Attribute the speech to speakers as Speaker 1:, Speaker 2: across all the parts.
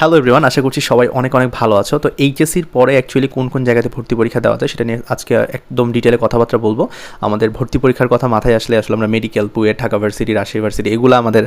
Speaker 1: Hello everyone আশা করছি সবাই অনেক অনেক ভালো আছো। তো এইচএসির পরে অ্যাকচুয়ালি কোন কোন জায়গাতে ভর্তি পরীক্ষা দেওয়া যায় সেটা নিয়ে আজকে একদম ডিটেলে কথাবার্তা বলব। আমাদের ভর্তি পরীক্ষার কথা মাথায় আসলে আসলে আমরা মেডিকেল পুয়ে, ঢাকা ভার্সিটি রাজশাহী ভার্সিটি এগুলো আমাদের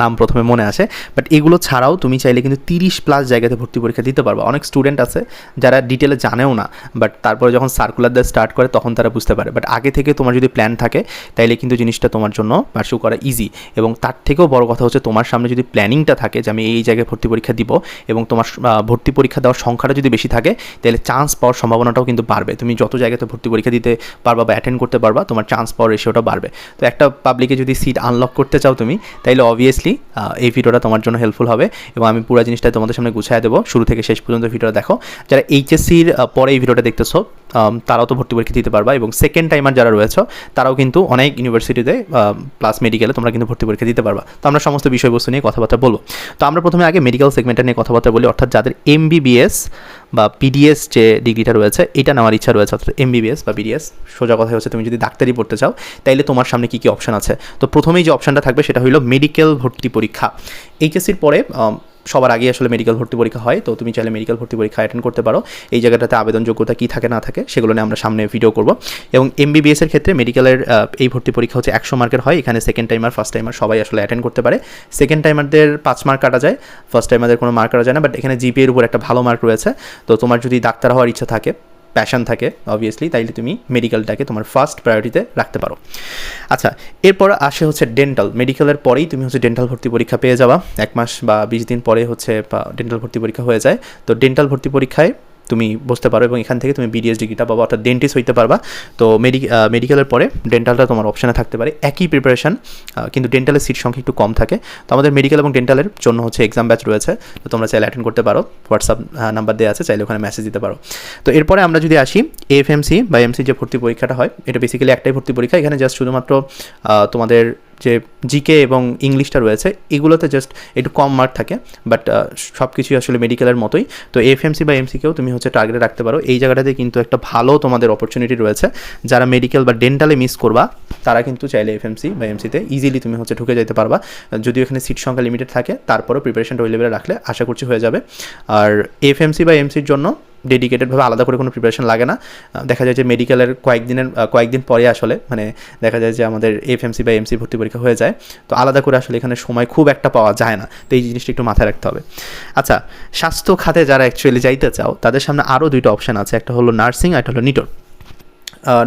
Speaker 1: নাম প্রথমে মনে আসে। বাট এগুলো ছাড়াও তুমি চাইলে কিন্তু তিরিশ প্লাস জায়গাতে ভর্তি পরীক্ষা দিতে পারবা। অনেক স্টুডেন্ট আছে যারা ডিটেলে জানেও না বাট তারপরে যখন সার্কুলার দেওয়া স্টার্ট করে তখন তারা বুঝতে পারে। বাট আগে থেকে তোমার যদি প্ল্যান থাকে, তাইলে কিন্তু জিনিসটা তোমার জন্য পার্সু করা ইজি এবং তার থেকেও বড় কথা হচ্ছে তোমার সামনে যদি প্ল্যানিংটা থাকে যে আমি এই জায়গায় ভর্তি পরীক্ষা দিব এবং তোমার ভর্তি পরীক্ষা দেওয়ার সংখ্যাটা যদি বেশি থাকে, তাহলে চান্স পাওয়ার সম্ভাবনাটাও কিন্তু বাড়বে। তুমি যত জায়গাতে ভর্তি পরীক্ষা দিতে পারবা বা অ্যাটেন্ড করতে পারবা, তোমার চান্স পাওয়ার রেশিওটা বাড়বে। তো একটা পাবলিকে যদি সিট আনলক করতে চাও তুমি, তাইলে অবভিয়াসলি এই ভিডিওটা তোমার জন্য হেল্পফুল হবে এবং আমি পুরো জিনিসটা তোমাদের সামনে গুছিয়ে দেবো। শুরু থেকে শেষ পর্যন্ত ভিডিওটা দেখো। যারা এইচএসসির পরে এই ভিডিওটা দেখতেছো তারাও তো ভর্তি পরীক্ষা দিতে পারবা এবং সেকেন্ড টাইমার যারা রয়েছে, তারাও কিন্তু অনেক ইউনিভার্সিটিতে প্লাস মেডিকেলে তোমরা কিন্তু ভর্তি পরীক্ষা দিতে পারবা। তো আমরা সমস্ত বিষয়বস্তু নিয়ে কথাবার্তা বলব। তো আমরা প্রথমে আগে মেডিকেল সেগমেন্টটা নিয়ে কথাবার্তা বলি, অর্থাৎ যাদের এমবিবিএস বা পিডিএস যে ডিগ্রিটা রয়েছে, এটা নেওয়ার ইচ্ছা রয়েছে, অর্থাৎ এমবিবিএস বা বিডিএস সোজা কথা হচ্ছে তুমি যদি ডাক্তারি পড়তে চাও, তাইলে তোমার সামনে কী কী অপশন আছে? তো প্রথমেই যে অপশনটা থাকবে, সেটা হলো মেডিকেল ভর্তি পরীক্ষা। এইচএসসির পরে সবার আগে আসলে মেডিকেল ভর্তি পরীক্ষা হয়, তো তুমি চাইলে মেডিকেল ভর্তি পরীক্ষা অ্যাটেন্ড করতে পারো। এই জায়গাটাতে আবেদন যোগ্যতা কী থাকে না থাকে সেগুলো নিয়ে আমরা সামনে ভিডিও করব। এবং এমবিবিএসের ক্ষেত্রে মেডিকেলের এই ভর্তি পরীক্ষা হচ্ছে একশো মার্কের হয়, এখানে সেকেন্ড টাইমার ফার্স্ট টাইমার সবাই আসলে অ্যাটেন্ড করতে পারে। সেকেন্ড টাইমারদের পাঁচ মার্ক কাটা যায় ফার্স্ট টাইমারদের কোনো মার্ক কাটা যায় না বাট এখানে জিপিএর উপর একটা ভালো মার্ক রয়েছে। তো তোমার যদি ডাক্তার হওয়ার ইচ্ছা থাকে প্যাশন থাকে অবভিয়াসলি তাইলে তুমি মেডিকেলটাকে তোমার ফার্স্ট প্রায়োরিটিতে রাখতে পারো। আচ্ছা এরপর আসে হচ্ছে ডেন্টাল মেডিকেলের পরেই তুমি হচ্ছে ডেন্টাল ভর্তি পরীক্ষা পেয়ে যাওয়া এক মাস বা বিশ দিন পরে হচ্ছে ডেন্টাল ভর্তি পরীক্ষা হয়ে যায়। তো ডেন্টাল ভর্তি পরীক্ষায় তুমি বসতে পারো এবং এখান থেকে তুমি বিডিএস ডিগ্রিটা পাবা, অর্থাৎ ডেন্টিস্ট হইতে পারবা। তো মেডি মেডিকেলের পরে ডেন্টালটা তোমার অপশানে থাকতে পারে। একই প্রিপারেশান কিন্তু ডেন্টালের সিট সংখ্যা একটু কম থাকে। তো আমাদের মেডিকেল এবং ডেন্টালের জন্য হচ্ছে এক্সাম ব্যাচ রয়েছে। তো তোমরা চাইলে অ্যাটেন্ড করতে পারো। হোয়াটসঅ্যাপ নাম্বার দেওয়া আছে, চাইলে ওখানে মেসেজ দিতে পারো। তো এরপরে আমরা যদি আসি এফএমসি বা এমসি যে ভর্তি পরীক্ষাটা হয়। এটা বেসিক্যালি একটাই ভর্তি পরীক্ষা। এখানে জাস্ট শুধুমাত্র তোমাদের যে জিকে এবং ইংলিশটা রয়েছে, এগুলোতে জাস্ট একটু কম মার্ক থাকে বাট সব কিছুই আসলে মেডিকেলের মতোই। তো এফএমসি বা এমসিকেও তুমি হচ্ছে টার্গেটে রাখতে পারো। এই জায়গাটাতে কিন্তু একটা ভালো তোমাদের অপরচুনিটি রয়েছে। যারা মেডিকেল বা ডেন্টালে মিস করবা, তারা কিন্তু চাইলে এফএমসি বা এমসিতে ইজিলি তুমি হচ্ছে ঢুকে যেতে পারবা। যদিও এখানে সিট সংখ্যা লিমিটেড থাকে, তারপরেও প্রিপারেশনটা ওই লেভেলে রাখলে আশা করছি হয়ে যাবে। আর এফএমসি বা এমসির জন্য ডেডিকেটেডভাবে আলাদা করে কোনো প্রিপারেশন লাগে না। দেখা যায় যে মেডিকেলের কয়েকদিনের কয়েকদিন পরে আসলে মানে দেখা যায় যে আমাদের এফ এফএমসি বা এমসি ভর্তি পরীক্ষা হয়ে যায়। তো আলাদা করে আসলে এখানে সময় খুব একটা পাওয়া যায় না। তো এই জিনিসটা একটু মাথায় রাখতে হবে। আচ্ছা স্বাস্থ্য খাতে যারা অ্যাকচুয়ালি যাইতে চাও, তাদের সামনে আরও দুইটা অপশান আছে। একটা হলো নার্সিং আর একটা হলো নিটোর।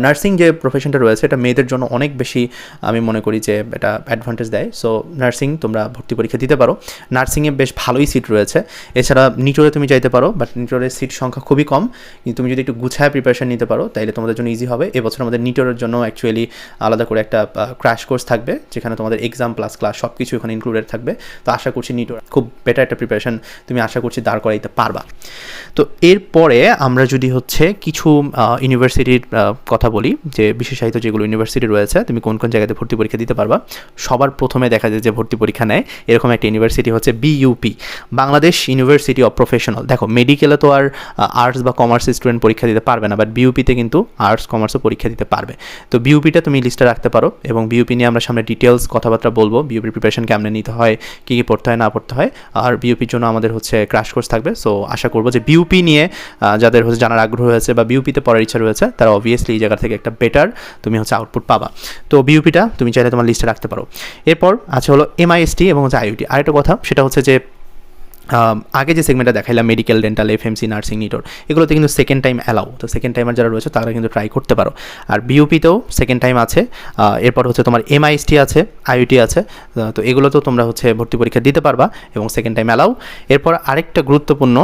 Speaker 1: নার্সিং যে প্রফেশনটা রয়েছে, এটা মেয়েদের জন্য অনেক বেশি, আমি মনে করি যে এটা অ্যাডভান্টেজ দেয়। সো নার্সিং তোমরা ভর্তি পরীক্ষা দিতে পারো। নার্সিংয়ে বেশ ভালোই সিট রয়েছে। এছাড়া নিটোরে তুমি যাইতে পারো বাট নিটোরের সিট সংখ্যা খুবই কম। কিন্তু তুমি যদি একটু গুছায় প্রিপারেশন নিতে পারো, তাইলে তোমাদের জন্য ইজি হবে। এবছর আমাদের নিটোরের জন্য অ্যাকচুয়ালি আলাদা করে একটা ক্র্যাশ কোর্স থাকবে, যেখানে তোমাদের এক্সাম প্লাস ক্লাস সব কিছু এখানে ইনক্লুডেড থাকবে। তো আশা করছি নিটোর খুব বেটার একটা প্রিপারেশন তুমি আশা করছি দাঁড় করাইতে পারবা। তো এরপরে আমরা যদি হচ্ছে কিছু ইউনিভার্সিটির কথা বলি যে বিশেষায়িত যেগুলো ইউনিভার্সিটি রয়েছে, তুমি কোন কোন জায়গাতে ভর্তি পরীক্ষা দিতে পারবা? সবার প্রথমে দেখা যায় যে ভর্তি পরীক্ষা নেয়, এরকম একটা ইউনিভার্সিটি হচ্ছে BUP Bangladesh university of professional দেখো মেডিকেলে তো আর আর্টস বা কমার্স স্টুডেন্ট পরীক্ষা দিতে পারবে না বাট বিইউপিতে কিন্তু আর্টস কমার্সও পরীক্ষা দিতে পারবে। তো বিইউপিটা তুমি লিস্টে রাখতে পারো এবং বিইউপি নিয়ে আমরা সামনে ডিটেলস কথাবার্তা বলব। বিইউপির প্রিপারেশন কেমনে নিতে হয়, কী কী পড়তে হয়, না পড়তে হয়, আর বিইউপির জন্য আমাদের হচ্ছে ক্র্যাশ কোর্স থাকবে। সো আশা করব যে বিইউপি নিয়ে যাদের হচ্ছে জানার আগ্রহ হয়েছে বা বিইউপিতে পড়ার ইচ্ছা রয়েছে, তারা অবভিয়াসলি এই জায়গা থেকে একটা বেটার তুমি হচ্ছে আউটপুট পাবা। তো বিইউপিটা তুমি চাইলে তোমার লিস্টে রাখতে পারো। এরপর আছে হলো এমআইএসটি এবং হচ্ছে আইউটি আরেকটা কথা, সেটা হচ্ছে যে আগে যে সেগমেন্টটা দেখাইলাম medical dental F FMC nursing NITOR এগুলোতে কিন্তু সেকেন্ড টাইম অ্যালাউ তো সেকেন্ড টাইমার যারা রয়েছে, তারা কিন্তু ট্রাই করতে পারো। আর বিউপিতেও সেকেন্ড টাইম আছে। এরপর হচ্ছে তোমার এমআইএসটি আছে আইউটি আছে। তো এগুলোতেও তোমরা হচ্ছে ভর্তি পরীক্ষা দিতে পারবা এবং সেকেন্ড টাইম অ্যালাউ এরপর আরেকটা গুরুত্বপূর্ণ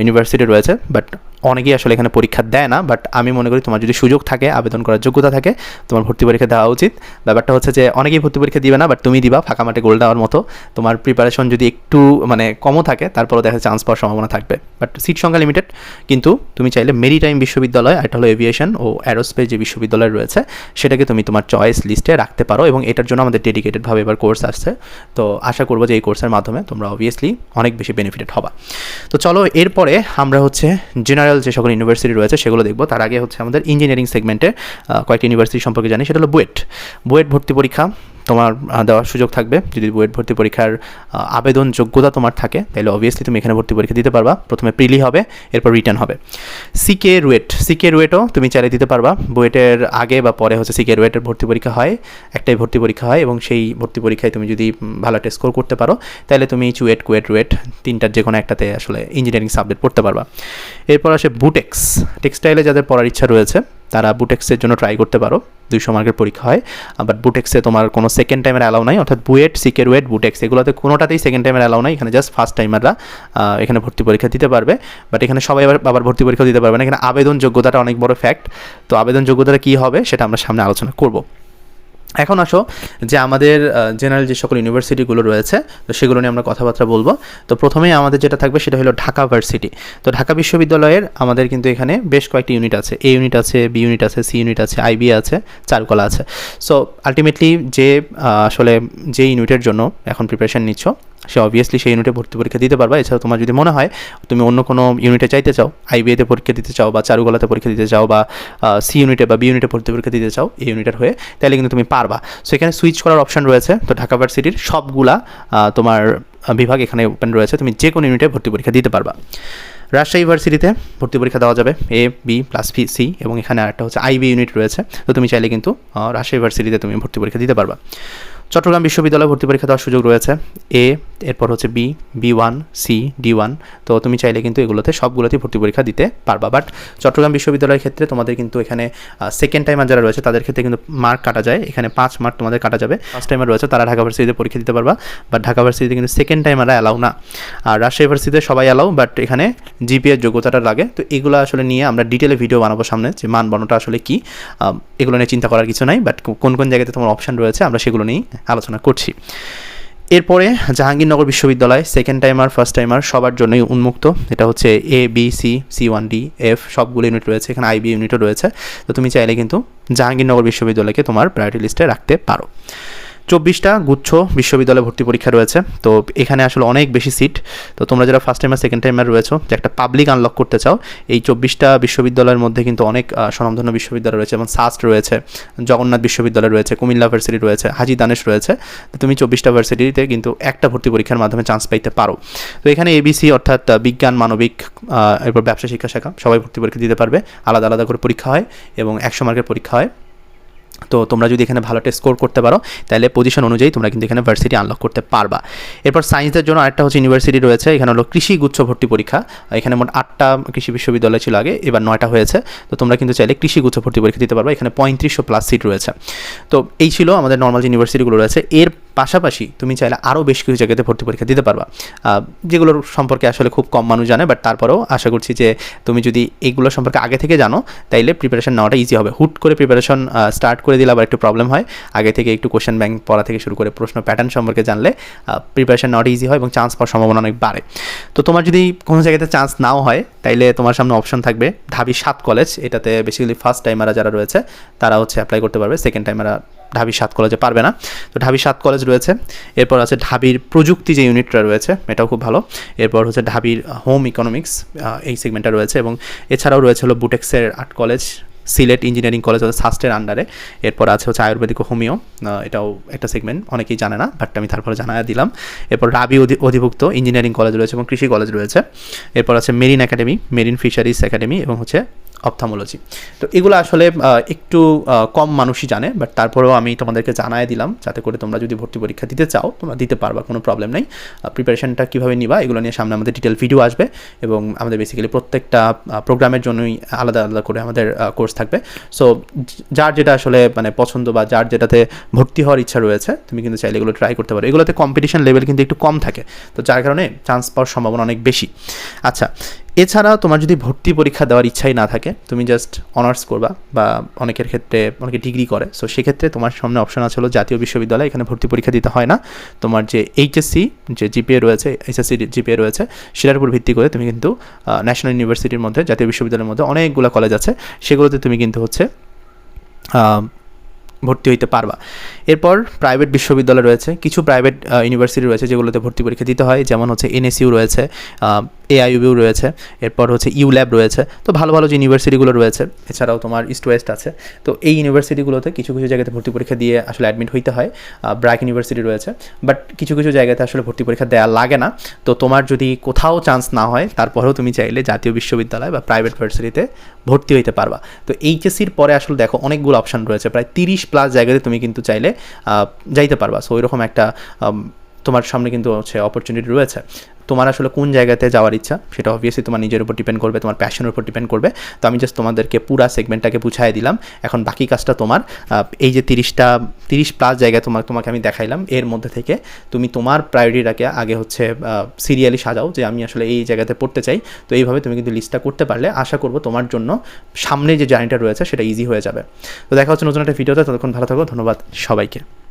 Speaker 1: ইউনিভার্সিটি রয়েছে বাট অনেকেই আসলে এখানে পরীক্ষা দেয় না বাট আমি মনে করি তোমার যদি সুযোগ থাকে, আবেদন করার যোগ্যতা থাকে, তোমার ভর্তি পরীক্ষা দেওয়া উচিত। ব্যাপারটা হচ্ছে যে অনেকেই ভর্তি পরীক্ষা দিবে না বাট তুমি দিবা ফাঁকা মাঠে গোল দেওয়ার মতো। তোমার প্রিপারেশন যদি একটু মানে কমও থাকে, তারপরেও দেখা চান্স পাওয়ার সম্ভাবনা থাকবে। বাট সিট সংখ্যা লিমিটেড কিন্তু তুমি চাইলে মেরিটাইম বিশ্ববিদ্যালয় আর একটা হলো এভিয়েশন ও অ্যারোস্পেস যে বিশ্ববিদ্যালয় রয়েছে, সেটাকে তুমি তোমার চয়েস লিস্টে রাখতে পারো এবং এটার জন্য আমাদের ডেডিকেটেডভাবে এবার কোর্স আসছে। তো আশা করব যে এই কোর্সের মাধ্যমে তোমরা অবভিয়াসলি অনেক বেশি বেনিফিটেড হবা। তো চলো এরপরে আমরা হচ্ছে জেনারেল যে সকল ইউনিভার্সিটি রয়েছে সেগুলো দেখব। তার আগে হচ্ছে আমাদের ইঞ্জিনিয়ারিং সেগমেন্টে কয়েকটি ইউনিভার্সিটি সম্পর্কে জানি, সেটা হলো বুয়েট। বুয়েট ভর্তি পরীক্ষা। তোমার দেওয়ার সুযোগ থাকবে। যদি বুয়েট ভর্তি পরীক্ষার আবেদন যোগ্যতা তোমার থাকে, তাহলে অবভিয়াসলি তুমি এখানে ভর্তি পরীক্ষা দিতে পারবা। প্রথমে প্রিলি হবে, এরপর রিটার্ন হবে। সিকে রুয়েট সিকে রুয়েটও তুমি চাইলে দিতে পারবা। বুয়েটের আগে বা পরে হচ্ছে সিকে রুয়েটের ভর্তি পরীক্ষা হয়, একটাই ভর্তি পরীক্ষা হয় এবং সেই ভর্তি পরীক্ষায় তুমি যদি ভালো একটা স্কোর করতে পারো, তাহলে তুমি চুয়েট কুয়েট রুয়েট তিনটার যে কোনো একটাতে আসলে ইঞ্জিনিয়ারিং সাবজেক্ট পড়তে পারবা। এরপর আসে বুটেক্স টেক্সটাইলে যাদের পড়ার ইচ্ছা রয়েছে তারা বুটেক্সের জন্য ট্রাই করতে পারো। দুইশো মার্কের পরীক্ষা হয়। বাট বুটেক্সে তোমার কোনো সেকেন্ড টাইমের অ্যালাউ নাই। অর্থাৎ বুয়েট, সিকের ওয়েট, বুটেক্স, এগুলোতে কোনোটাতেই সেকেন্ড টাইমের অ্যালাউ নাই। এখানে জাস্ট ফার্স্ট টাইমাররা এখানে ভর্তি পরীক্ষা দিতে পারবে। বাট এখানে সবাই আবার আবার ভর্তি পরীক্ষা দিতে পারবে না। এখানে আবেদন যোগ্যতাটা অনেক বড় ফ্যাক্ট তো আবেদন যোগ্যতাটা কী হবে, সেটা আমরা সামনে আলোচনা করব। এখন আসো যে আমাদের জেনারেল যে সকল ইউনিভার্সিটিগুলো রয়েছে, তো সেগুলো নিয়ে আমরা কথাবার্তা বলব। তো প্রথমেই আমাদের যেটা থাকবে সেটা হলো ঢাকা ভার্সিটি তো ঢাকা বিশ্ববিদ্যালয়ের আমাদের কিন্তু এখানে বেশ কয়েকটি ইউনিট আছে। এ ইউনিট আছে বি ইউনিট আছে সি ইউনিট আছে আইবি আছে, চারুকলা আছে। সো আলটিমেটলি যে আসলে যে ইউনিটের জন্য এখন প্রিপারেশান নিচ্ছ সে অবভিয়াসলি সেই ইউনিটে ভর্তি পরীক্ষা দিতে পারবা। এছাড়া তোমার যদি মনে হয় তুমি অন্য কোনো ইউনিটে চাইতে চাও আইবিএতে পরীক্ষা দিতে চাও বা চারুকলাতে পরীক্ষা দিতে চাও বা সি ইউনিটে বা বি ইউনিটে ভর্তি পরীক্ষা দিতে চাও এই ইউনিটের হয়ে, তাহলে কিন্তু তুমি পারবা। সো এখানে সুইচ করার অপশন রয়েছে, তো ঢাকা ভার্সিটির সবগুলা তোমার বিভাগ এখানে ওপেন রয়েছে, তুমি যে কোনো ইউনিটে ভর্তি পরীক্ষা দিতে পারবা। রাজশাহী ইউনিভার্সিটিতে ভর্তি পরীক্ষা দেওয়া যাবে A B plus P C এবং এখানে আরেকটা হচ্ছে আইবি ইউনিট রয়েছে, তো তুমি চাইলে কিন্তু রাজশাহী ইউনিভার্সিটিতে তুমি ভর্তি পরীক্ষা দিতে পারবা। চট্টগ্রাম বিশ্ববিদ্যালয়ে ভর্তি পরীক্ষা দেওয়ার সুযোগ রয়েছে। এ এরপর হচ্ছে B B one C D one তো তুমি চাইলে কিন্তু এগুলোতে সবগুলোতেই ভর্তি পরীক্ষা দিতে পারবা। বাট চট্টগ্রাম বিশ্ববিদ্যালয়ের ক্ষেত্রে তোমাদের কিন্তু এখানে সেকেন্ড টাইমার যারা রয়েছে, তাদের ক্ষেত্রে কিন্তু মার্ক কাটা যায়। এখানে পাঁচ মার্ক তোমাদের কাটা যাবে। ফার্স্ট টাইমার রয়েছে, তারা ঢাকা ভার্সিটিতে পরীক্ষা দিতে পারবা। বাট ঢাকা ভার্সিটিতে কিন্তু সেকেন্ড টাইমাররা অ্যালাউ না। আর রাজশাহী ভার্সিটিতে সবাই অ্যালাউ বাট এখানে জিপিএর যোগ্যতাটা লাগে। তো এগুলো আসলে নিয়ে আমরা ডিটেলে ভিডিও বানাবো সামনে, যে মান বর্ণটা আসলে কী। এগুলো নিয়ে চিন্তা করার কিছু নাই বাট কোন কোন জায়গাতে তোমার অপশন রয়েছে, আমরা সেগুলো নিয়েই আলোচনা করছি। এরপরে জাহাঙ্গীরনগর বিশ্ববিদ্যালয় সেকেন্ড টাইমার ফার্স্ট টাইমার সবার জন্যই উন্মুক্ত। এটা হচ্ছে A B C C one D F সবগুলো ইউনিট রয়েছে। এখানে আইবি ইউনিটও রয়েছে। তো তুমি চাইলে কিন্তু জাহাঙ্গীরনগর বিশ্ববিদ্যালয়কে তোমার প্রায়োরিটি লিস্টে রাখতে পারো। চব্বিশটা গুচ্ছ বিশ্ববিদ্যালয়ে ভর্তি পরীক্ষা রয়েছে। তো এখানে আসলে অনেক বেশি সিট তো তোমরা যারা ফার্স্ট টাইমার সেকেন্ড টাইমার রয়েছো, যে একটা পাবলিক আনলক করতে চাও, এই চব্বিশটা বিশ্ববিদ্যালয়ের মধ্যে কিন্তু অনেক স্বনামধন্য বিশ্ববিদ্যালয় রয়েছে, যেমন সাস্ট রয়েছে, জগন্নাথ বিশ্ববিদ্যালয় রয়েছে, কুমিল্লা ভার্সিটি রয়েছে, হাজি দানেশ রয়েছে। তো তুমি চব্বিশটা ভার্সিটিতে কিন্তু একটা ভর্তি পরীক্ষার মাধ্যমে চান্স পাইতে পারো। তো এখানে এবিসি অর্থাৎ বিজ্ঞান, মানবিক এরপর ব্যবসা, শিক্ষা, শাখা, সবাই ভর্তি পরীক্ষা দিতে পারবে। আলাদা আলাদা করে পরীক্ষা হয় এবং একশো মার্কের পরীক্ষা হয়। তো তোমরা যদি এখানে ভালো একটা স্কোর করতে পারো, তাহলে পজিশন অনুযায়ী তোমরা কিন্তু এখানে ভার্সিটি আনলক করতে পারবা। এরপর সায়েন্সের জন্য আরেকটা হচ্ছে ইউনিভার্সিটি রয়েছে, এখানে হলো কৃষি গুচ্ছ ভর্তি পরীক্ষা। এখানে মোট আটটা কৃষি বিশ্ববিদ্যালয় ছিল আগে, এবার নয়টা হয়েছে। তো তোমরা কিন্তু চাইলে কৃষি গুচ্ছ ভর্তি পরীক্ষা দিতে পারবা, এখানে পঁয়ত্রিশশো প্লাস সিট রয়েছে। তো এই ছিল আমাদের নর্মাল ইউনিভার্সিটিগুলো রয়েছে। এর পাশাপাশি তুমি চাইলে আরও বেশ কিছু জায়গাতে ভর্তি পরীক্ষা দিতে পারবা। যেগুলোর সম্পর্কে আসলে খুব কম মানুষ জানে বাট তারপরেও আশা করছি যে তুমি যদি এইগুলো সম্পর্কে আগে থেকে জানো, তাইলে প্রিপারেশন নেওয়াটা ইজি হবে। হুট করে প্রিপারেশন স্টার্ট করে দিলে আবার একটু প্রবলেম হয়। আগে থেকে একটু কোশ্চেন ব্যাংক পড়া থেকে শুরু করে প্রশ্ন প্যাটার্ন সম্পর্কে জানলে প্রিপারেশন নেওয়াটা ইজি হয় এবং চান্স পাওয়ার সম্ভাবনা অনেক বাড়ে। তো তোমার যদি কোনো জায়গাতে চান্স নাও হয়, তাইলে তোমার সামনে অপশন থাকবে ঢাবি সাত কলেজ এটাতে বেসিক্যালি ফার্স্ট টাইমারা যারা রয়েছে, তারা হচ্ছে অ্যাপ্লাই করতে পারবে। সেকেন্ড টাইমারা ঢাবি সাত কলেজে পারবে না। তো ঢাবি সাত কলেজ রয়েছে। এরপর আছে ঢাবির প্রযুক্তি যে ইউনিটটা রয়েছে, এটাও খুব ভালো। এরপর হচ্ছে ঢাবির হোম ইকোনমিক্স এই সেগমেন্টটা রয়েছে এবং এছাড়াও রয়েছে হলো বুটেক্সের art college, Sylhet engineering college হচ্ছে সাস্টের আন্ডারে এরপর আছে হচ্ছে আয়ুর্বেদিক হোমিও এটাও একটা সেগমেন্ট অনেকেই জানে না বাট আমি তারপরে জানায় দিলাম। এরপর রাবি অধি- অধিভুক্ত ইঞ্জিনিয়ারিং কলেজ রয়েছে এবং কৃষি কলেজ রয়েছে। এরপর আছে marine academy marine fisheries academy এবং হচ্ছে অপথামোলজি তো এগুলো আসলে একটু কম মানুষই জানে বাট তারপরেও আমি তোমাদেরকে জানায় দিলাম, যাতে করে তোমরা যদি ভর্তি পরীক্ষা দিতে চাও, তোমরা দিতে পারবা, কোনো প্রবলেম নেই। প্রিপারেশনটা কীভাবে নিবা, এগুলো নিয়ে সামনে আমাদের ডিটেল ভিডিও আসবে, এবং আমাদের বেসিক্যালি প্রত্যেকটা প্রোগ্রামের জন্যই আলাদা আলাদা করে আমাদের কোর্স থাকবে। সো যার যেটা আসলে মানে পছন্দ বা যার যেটাতে ভর্তি হওয়ার ইচ্ছা রয়েছে, তুমি কিন্তু চাইলে এগুলো ট্রাই করতে পারো। এগুলোতে কম্পিটিশন লেভেল কিন্তু একটু কম থাকে, তো যার কারণে চান্স পাওয়ার সম্ভাবনা অনেক বেশি। আচ্ছা এছাড়া তোমার যদি ভর্তি পরীক্ষা দেওয়ার ইচ্ছাই না থাকে, তুমি জাস্ট অনার্স করবা বা অনেকের ক্ষেত্রে, অনেকে ডিগ্রি করে। সো সেক্ষেত্রে তোমার সামনে অপশন আছে হলো জাতীয় বিশ্ববিদ্যালয়, এখানে ভর্তি পরীক্ষা দিতে হয় না। তোমার যে এইচএসসি যে জিপিএ রয়েছে এইচএসসি জিপিএ রয়েছে, সেটার উপর ভিত্তি করে তুমি কিন্তু ন্যাশনাল ইউনিভার্সিটির মধ্যে, জাতীয় বিশ্ববিদ্যালয়ের মধ্যে অনেকগুলো কলেজ আছে। সেগুলোতে তুমি কিন্তু হচ্ছে ভর্তি হইতে পারবা। এরপর প্রাইভেট বিশ্ববিদ্যালয় রয়েছে। কিছু প্রাইভেট ইউনিভার্সিটি রয়েছে যেগুলোতে ভর্তি পরীক্ষা দিতে হয়। যেমন হচ্ছে এনএসইউ রয়েছে। এআইইউ রয়েছে, এরপর হচ্ছে ইউ ল্যাব রয়েছে, তো ভালো ভালো যে ইউনিভার্সিটিগুলো রয়েছে, এছাড়াও তোমার ইস্ট ওয়েস্ট আছে, তো এই ইউনিভার্সিটিগুলোতে কিছু কিছু জায়গাতে ভর্তি পরীক্ষা দিয়ে আসলে অ্যাডমিট হইতে হয় ব্র্যাক ইউনিভার্সিটি রয়েছে বাট কিছু কিছু জায়গাতে আসলে ভর্তি পরীক্ষা দেওয়া লাগে না, তো তোমার যদি কোথাও চান্স না হয়, তারপরেও তুমি চাইলে জাতীয় বিশ্ববিদ্যালয় বা প্রাইভেট ভার্সিটিতে ভর্তি হইতে পারবা। তো এইচএসির পরে আসলে দেখো অনেকগুলো অপশান রয়েছে, প্রায় তিরিশ প্লাস জায়গাতে তুমি কিন্তু চাইলে যাইতে পারবা সো ওইরকম একটা তোমার সামনে কিন্তু হচ্ছে অপরচুনিটি রয়েছে। তোমার আসলে কোন জায়গাতে যাওয়ার ইচ্ছা, সেটা অবভিয়াসলি তোমার নিজের উপর ডিপেন্ড করবে, তোমার প্যাশনের উপর ডিপেন্ড করবে। তো আমি জাস্ট তোমাদেরকে পুরা সেগমেন্টটাকে বুঝাই দিলাম। এখন বাকি কাজটা তোমার এই যে তিরিশটা, তিরিশ প্লাস জায়গায় তোমার, তোমাকে আমি দেখাইলাম। এর মধ্যে থেকে তুমি তোমার প্রায়োরিটিটাকে আগে হচ্ছে সিরিয়ালি সাজাও যে আমি আসলে এই জায়গাতে পড়তে চাই। তো এইভাবে তুমি কিন্তু লিস্টটা করতে পারলে আশা করব তোমার জন্য সামনে যে জার্নিটা রয়েছে সেটা ইজি হয়ে যাবে। তো দেখা হচ্ছে নতুন একটা ভিডিওতে ততক্ষণ ভালো থাকো, ধন্যবাদ সবাইকে।